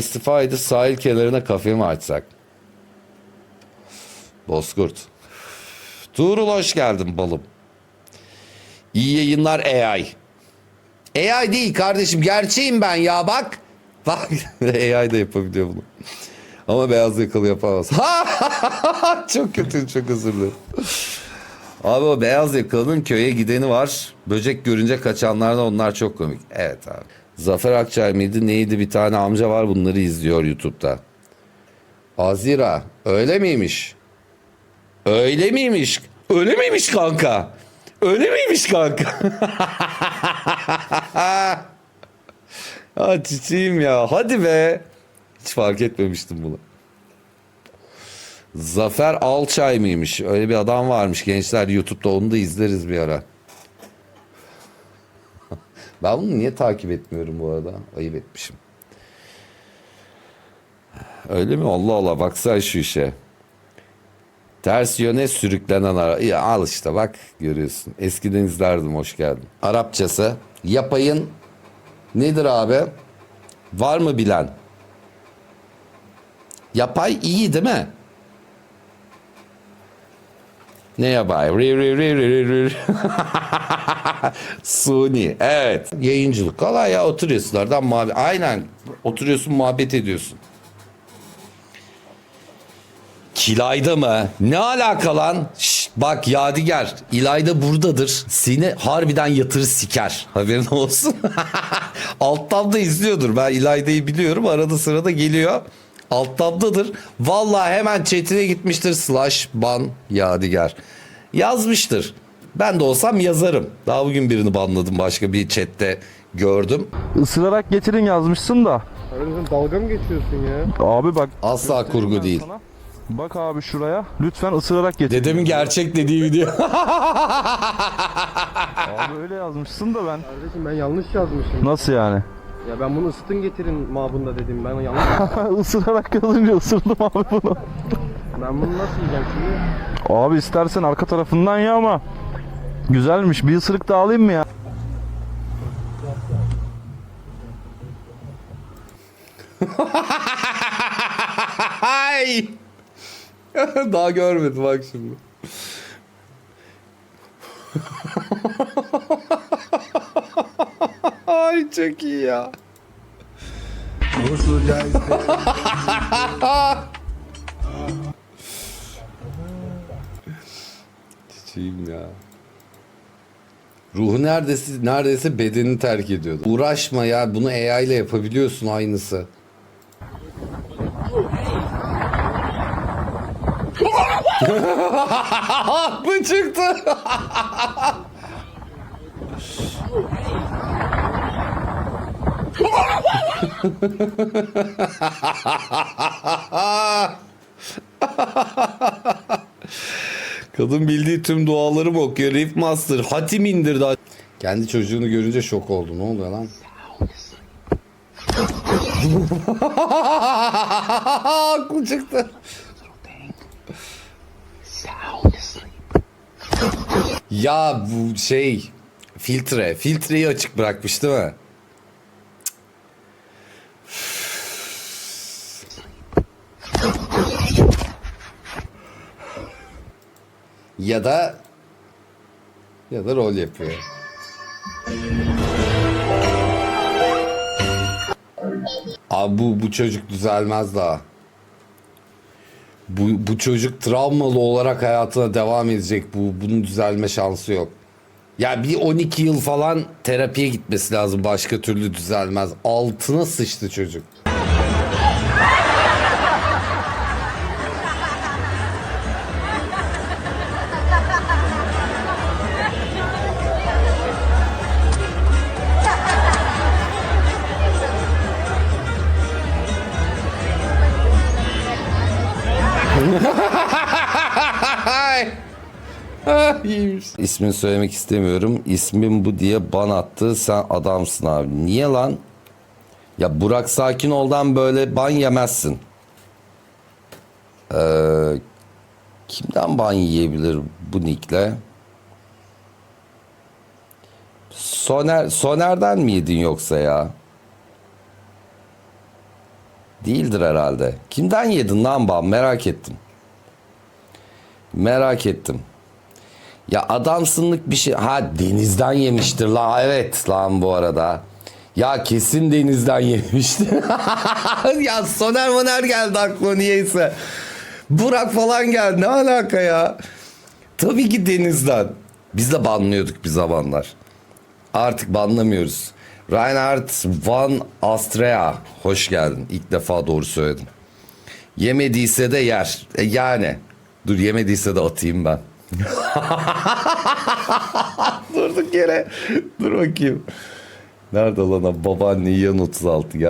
İstifa edip sahil kenarına kafe mi açsak? Bozkurt. Tuğrul hoş geldin balım. İyi yayınlar AI. AI değil kardeşim gerçeğim ben ya bak. Bak AI da yapabiliyor bunu. Ama beyaz yakalı yapamaz. çok kötü çok özür. Abi o beyaz yakalının köye gideni var. Böcek görünce kaçanlardan onlar çok komik. Evet abi. Zafer Akçay mıydı neydi bir tane amca var bunları izliyor YouTube'da. Azira öyle miymiş? Öyle miymiş? Öyle miymiş kanka? Öyle miymiş kanka? ha çiçeğim ya hadi be. Hiç fark etmemiştim bunu. Zafer Alçay mıymış? Öyle bir adam varmış gençler YouTube'da onu da izleriz bir ara. Ben bunu niye takip etmiyorum bu arada? Ayıp etmişim. Öyle mi? Allah Allah baksana şu işe. Ters yöne sürüklenen ara. Ya al işte bak görüyorsun. Eskiden izlerdim hoş geldin. Arapçası. Yapayın nedir abi? Var mı bilen? Yapay iyi değil mi? Ne yapay? Ri ri ri ri ri ri. Suni. Evet. Yayıncılık. Kolay ya oturuyorsun oradan muhabbet. Aynen. Oturuyorsun muhabbet ediyorsun. Kilayda mı? Ne alaka lan? Şşt, bak Yadigar. İlayda buradadır. Seni harbiden yatır siker. Haberin olsun. Alttan da izliyordur. Ben İlayda'yı biliyorum. Arada sırada geliyor. Alttandadır. Vallahi hemen chatine gitmiştir. Slash ban Yadigar. Yazmıştır. Ben de olsam yazarım. Daha bugün birini banladım başka bir chatte gördüm. Isırarak getirin yazmışsın da. Aranızdan dalga mı geçiyorsun ya? Abi bak. Asla kurgu değil. sana. Bak abi şuraya. Lütfen ısırarak getir. Dedemin gerçek dediği video. Abi öyle yazmışsın da ben. Kardeşim ben yanlış yazmışım. Nasıl yani? Ya ben bunu ısıtın getirin mabunda dedim. Ben yanlış. Isırarak yazınca ısırdım abi bunu. ben bunu nasıl yiyeceğim şimdi? Abi istersen arka tarafından ya ama. Güzelmiş. Bir ısırık daha alayım mı ya? Ay. Daha görmedim bak şimdi. Ay çok iyi ya. Çiçeğim ya. Ruhu neredeyse, neredeyse bedenini terk ediyordu. Uğraşma ya bunu AI ile yapabiliyorsun aynısı. Bu çıktı. Kadın bildiği tüm duaları mı okuyor? Riff Master. Hatim indirdi. Kendi çocuğunu görünce şok oldu. Ne oluyor lan? Aklı çıktı. Ya bu şey filtre. Filtreyi açık bırakmış değil mi? Ya da ya da rol yapıyor. Abi bu, bu çocuk düzelmez daha. Bu, bu çocuk travmalı olarak hayatına devam edecek. Bu bunun düzelme şansı yok. Ya bir 12 yıl falan terapiye gitmesi lazım. Başka türlü düzelmez. Altına sıçtı çocuk. İsmini söylemek istemiyorum. İsmim bu diye ban attı. Sen adamsın abi. Niye lan? Ya Burak sakin oldan böyle ban yemezsin. Ee, kimden ban yiyebilir bu nickle? Soner, Soner'den mi yedin yoksa ya? Değildir herhalde. Kimden yedin lan bam merak ettim. Merak ettim. Ya adamsınlık bir şey. Ha denizden yemiştir la evet lan bu arada. Ya kesin denizden yemiştir. ya Soner Moner geldi aklıma niyeyse. Burak falan geldi ne alaka ya. Tabii ki denizden. Biz de banlıyorduk bir zamanlar. Artık banlamıyoruz. Reinhard Van Astrea. Hoş geldin. İlk defa doğru söyledim. Yemediyse de yer. E yani. Dur yemediyse de atayım ben. Durduk yere. Dur bakayım. Nerede lan babaanne yiyen 36 ya.